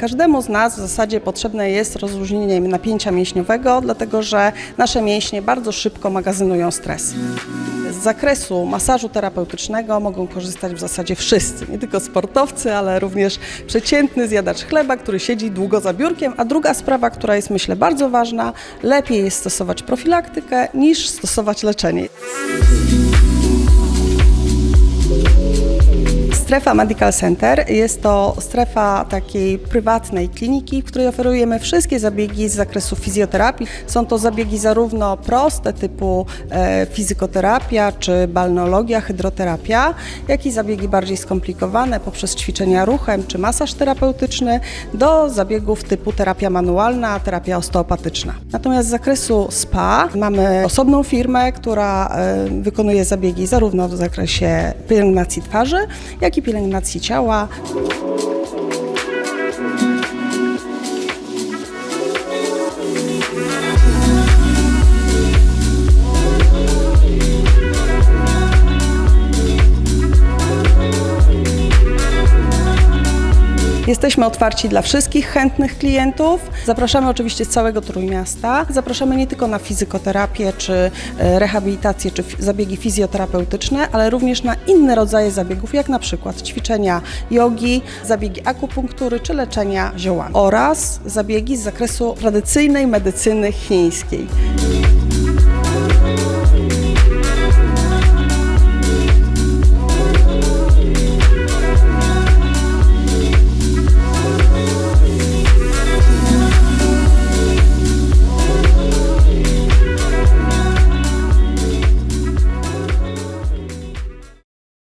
Każdemu z nas w zasadzie potrzebne jest rozluźnienie napięcia mięśniowego, dlatego że nasze mięśnie bardzo szybko magazynują stres. Z zakresu masażu terapeutycznego mogą korzystać w zasadzie wszyscy, nie tylko sportowcy, ale również przeciętny zjadacz chleba, który siedzi długo za biurkiem. A druga sprawa, która jest myślę bardzo ważna, lepiej jest stosować profilaktykę niż stosować leczenie. Strefa Medical Center jest to strefa takiej prywatnej kliniki, w której oferujemy wszystkie zabiegi z zakresu fizjoterapii. Są to zabiegi zarówno proste typu e, fizykoterapia czy balneologia, hydroterapia, jak i zabiegi bardziej skomplikowane poprzez ćwiczenia ruchem czy masaż terapeutyczny do zabiegów typu terapia manualna, terapia osteopatyczna. Natomiast z zakresu spa mamy osobną firmę, która e, wykonuje zabiegi zarówno w zakresie pielęgnacji twarzy, jak pielęgnacji ciała. Jesteśmy otwarci dla wszystkich chętnych klientów. Zapraszamy oczywiście z całego Trójmiasta. Zapraszamy nie tylko na fizykoterapię, czy e, rehabilitację, czy zabiegi fizjoterapeutyczne, ale również na inne rodzaje zabiegów, jak na przykład ćwiczenia jogi, zabiegi akupunktury, czy leczenia ziołami oraz zabiegi z zakresu tradycyjnej medycyny chińskiej.